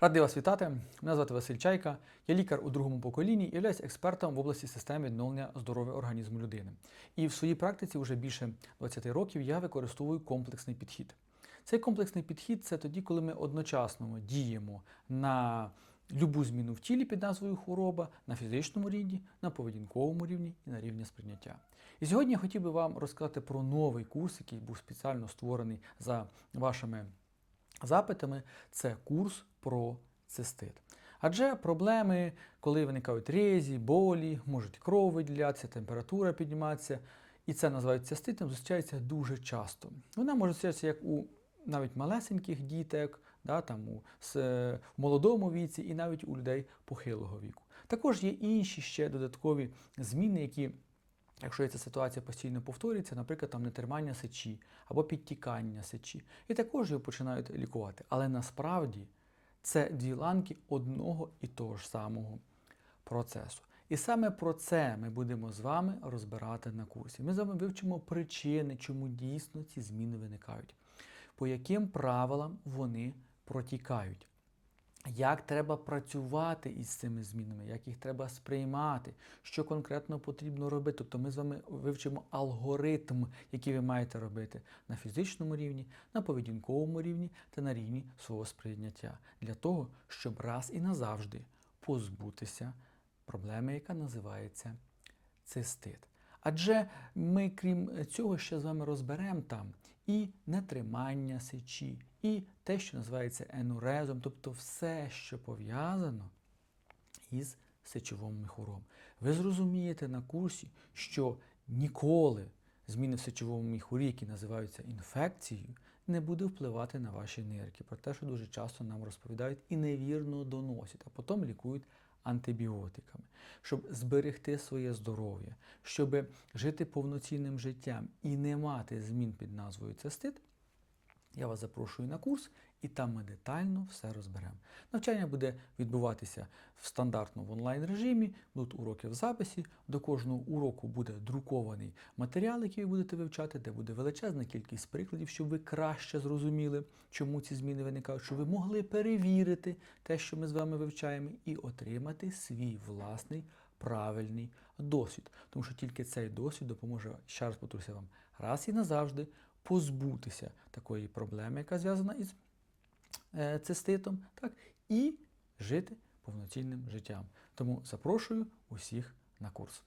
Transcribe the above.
Радий вас вітати. Мене звати Василь Чайка. Я лікар у другому поколінні і являюсь експертом в області системи відновлення здоров'я організму людини. І в своїй практиці вже більше 20 років я використовую комплексний підхід. Цей комплексний підхід це тоді, коли ми одночасно діємо на любу зміну в тілі під назвою хвороба, на фізичному рівні, на поведінковому рівні і на рівні сприйняття. І сьогодні я хотів би вам розказати про новий курс, який був спеціально створений за вашими запитами це курс про цистит. Адже проблеми, коли виникають резі, болі, можуть кров виділятися, температура підніматися, і це називають циститом, зустрічається дуже часто. Вона може зустрічатися як у навіть малесеньких діток, да, там, у с- е, в молодому віці і навіть у людей похилого віку. Також є інші ще додаткові зміни, які Якщо ця ситуація постійно повторюється, наприклад, там нетримання сечі або підтікання сечі, і також його починають лікувати. Але насправді це дві ланки одного і того ж самого процесу. І саме про це ми будемо з вами розбирати на курсі. Ми з вами вивчимо причини, чому дійсно ці зміни виникають, по яким правилам вони протікають як треба працювати із цими змінами, як їх треба сприймати, що конкретно потрібно робити. Тобто ми з вами вивчимо алгоритм, який ви маєте робити на фізичному рівні, на поведінковому рівні та на рівні свого сприйняття, для того, щоб раз і назавжди позбутися проблеми, яка називається цистит. Адже ми, крім цього, ще з вами розберемо там і нетримання сечі, і те, що називається енурезом, тобто все, що пов'язано із сечовим міхуром. Ви зрозумієте на курсі, що ніколи зміни в сечовому міхурі, які називаються інфекцією, не буде впливати на ваші нирки. Про те, що дуже часто нам розповідають і невірно доносять, а потім лікують антибіотиками, щоб зберегти своє здоров'я, щоб жити повноцінним життям і не мати змін під назвою цистит, я вас запрошую на курс, і там ми детально все розберемо. Навчання буде відбуватися в стандартному онлайн режимі, будуть уроки в записі. До кожного уроку буде друкований матеріал, який ви будете вивчати, де буде величезна кількість прикладів, щоб ви краще зрозуміли, чому ці зміни виникають, щоб ви могли перевірити те, що ми з вами вивчаємо, і отримати свій власний правильний досвід. Тому що тільки цей досвід допоможе, ще раз повторюся вам, раз і назавжди позбутися такої проблеми, яка зв'язана із е, циститом, так, і жити повноцінним життям. Тому запрошую усіх на курс.